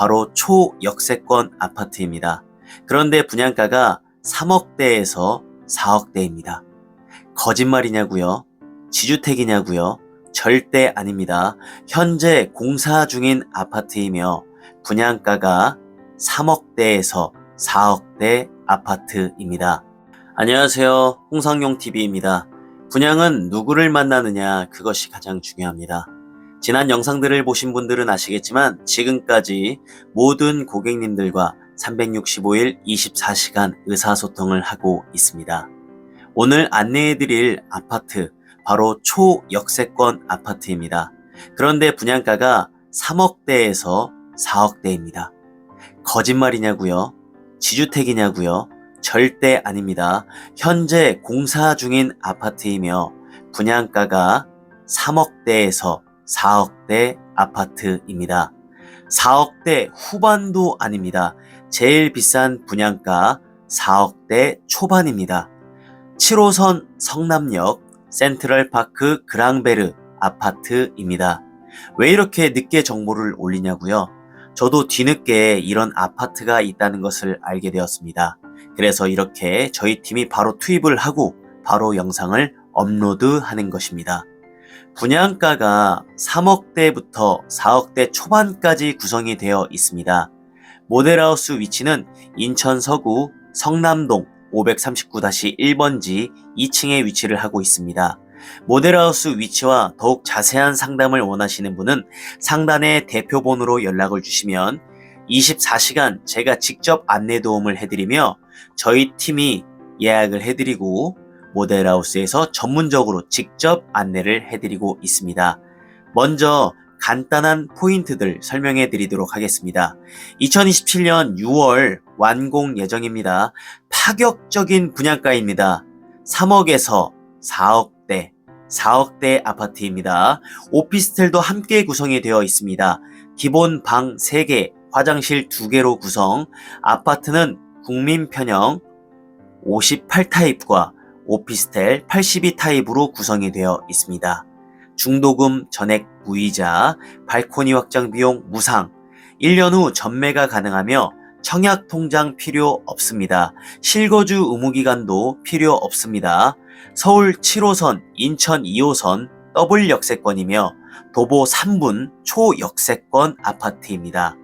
바로 초역세권 아파트입니다. 그런데 분양가가 3억대에서 4억대입니다. 거짓말이냐고요? 지주택이냐고요? 절대 아닙니다. 현재 공사 중인 아파트이며 분양가가 3억대에서 4억대 아파트입니다. 안녕하세요. 홍상용TV입니다. 분양은 누구를 만나느냐 그것이 가장 중요합니다. 지난 영상들을 보신 분들은 아시겠지만 지금까지 모든 고객님들과 365일 24시간 의사소통을 하고 있습니다. 오늘 안내해드릴 아파트 바로 초역세권 아파트입니다. 그런데 분양가가 3억대에서 4억대입니다. 거짓말이냐고요? 지주택이냐고요? 절대 아닙니다. 현재 공사 중인 아파트이며 분양가가 3억대에서 4억대 아파트입니다. 4억대 후반도 아닙니다. 제일 비싼 분양가 4억대 초반입니다. 7호선 성남역 센트럴파크 그랑베르 아파트입니다. 왜 이렇게 늦게 정보를 올리냐고요? 저도 뒤늦게 이런 아파트가 있다는 것을 알게 되었습니다. 그래서 이렇게 저희 팀이 바로 투입을 하고 바로 영상을 업로드하는 것입니다. 분양가가 3억대부터 4억대 초반까지 구성이 되어 있습니다. 모델하우스 위치는 인천 서구 성남동 539-1번지 2층에 위치를 하고 있습니다. 모델하우스 위치와 더욱 자세한 상담을 원하시는 분은 상단의 대표번호로 연락을 주시면 24시간 제가 직접 안내 도움을 해드리며 저희 팀이 예약을 해드리고 모델하우스에서 전문적으로 직접 안내를 해드리고 있습니다. 먼저 간단한 포인트들 설명해 드리도록 하겠습니다. 2027년 6월 완공 예정입니다. 파격적인 분양가입니다. 3억에서 4억대, 4억대 아파트입니다. 오피스텔도 함께 구성이 되어 있습니다. 기본 방 3개, 화장실 2개로 구성, 아파트는 국민 편형 58타입과 오피스텔 82 타입으로 구성이 되어 있습니다. 중도금 전액 무이자, 발코니 확장 비용 무상, 1년 후 전매가 가능하며 청약 통장 필요 없습니다. 실거주 의무 기간도 필요 없습니다. 서울 7호선, 인천 2호선 더블 역세권이며 도보 3분 초역세권 아파트입니다.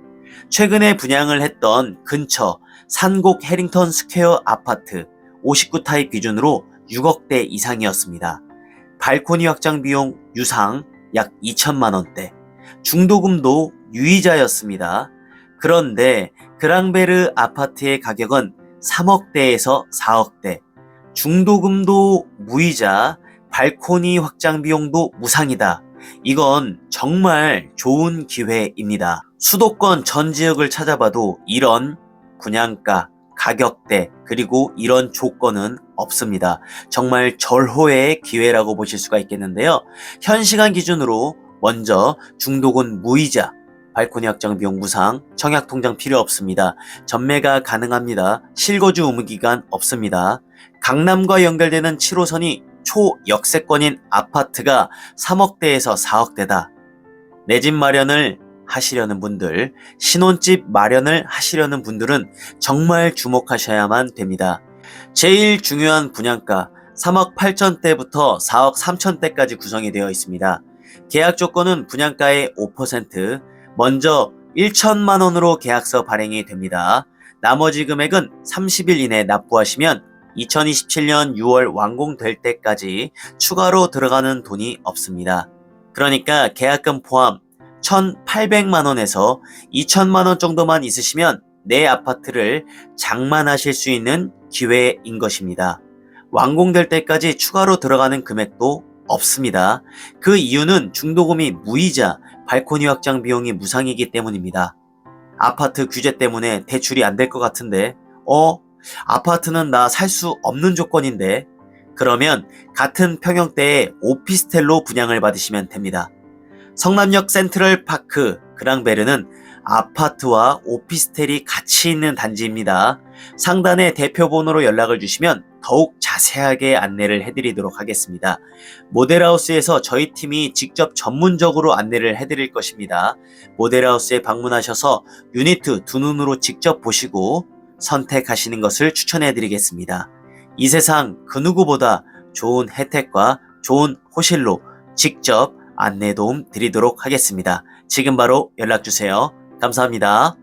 최근에 분양을 했던 근처 산곡 해링턴 스퀘어 아파트 59타입 기준으로 6억대 이상이었습니다. 발코니 확장 비용 유상 약 2천만 원대, 중도금도 유이자였습니다. 그런데 그랑베르 아파트의 가격은 3억대에서 4억대, 중도금도 무이자, 발코니 확장 비용도 무상이다. 이건 정말 좋은 기회입니다. 수도권 전 지역을 찾아봐도 이런 분양가, 가격대, 그리고 이런 조건은 없습니다. 정말 절호의 기회라고 보실 수가 있겠는데요. 현 시간 기준으로 먼저 중도금 무이자, 발코니 확장 비용 무상, 청약 통장 필요 없습니다. 전매가 가능합니다. 실거주 의무 기간 없습니다. 강남과 연결되는 7호선이 초역세권인 아파트가 3억대에서 4억대다. 내 집 마련을 하시려는 분들, 신혼집 마련을 하시려는 분들은 정말 주목하셔야만 됩니다. 제일 중요한 분양가 3억 8천대부터 4억 3천대까지 구성이 되어 있습니다. 계약 조건은 분양가의 5%, 먼저 1천만 원으로 계약서 발행이 됩니다. 나머지 금액은 30일 이내 납부하시면 2027년 6월 완공될 때까지 추가로 들어가는 돈이 없습니다. 그러니까 계약금 포함 1,800만 원에서 2천만 원 정도만 있으시면 내 아파트를 장만하실 수 있는 기회인 것입니다. 완공될 때까지 추가로 들어가는 금액도 없습니다. 그 이유는 중도금이 무이자, 발코니 확장 비용이 무상이기 때문입니다. 아파트 규제 때문에 대출이 안 될 것 같은데, 어? 아파트는 나 살 수 없는 조건인데, 그러면 같은 평형대의 오피스텔로 분양을 받으시면 됩니다. 성남역 센트럴 파크 그랑베르는 아파트와 오피스텔이 같이 있는 단지입니다. 상단에 대표 번호로 연락을 주시면 더욱 자세하게 안내를 해드리도록 하겠습니다. 모델하우스에서 저희 팀이 직접 전문적으로 안내를 해드릴 것입니다. 모델하우스에 방문하셔서 유니트 두 눈으로 직접 보시고 선택하시는 것을 추천해드리겠습니다. 이 세상 그 누구보다 좋은 혜택과 좋은 호실로 직접 안내 도움 드리도록 하겠습니다. 지금 바로 연락 주세요. 감사합니다.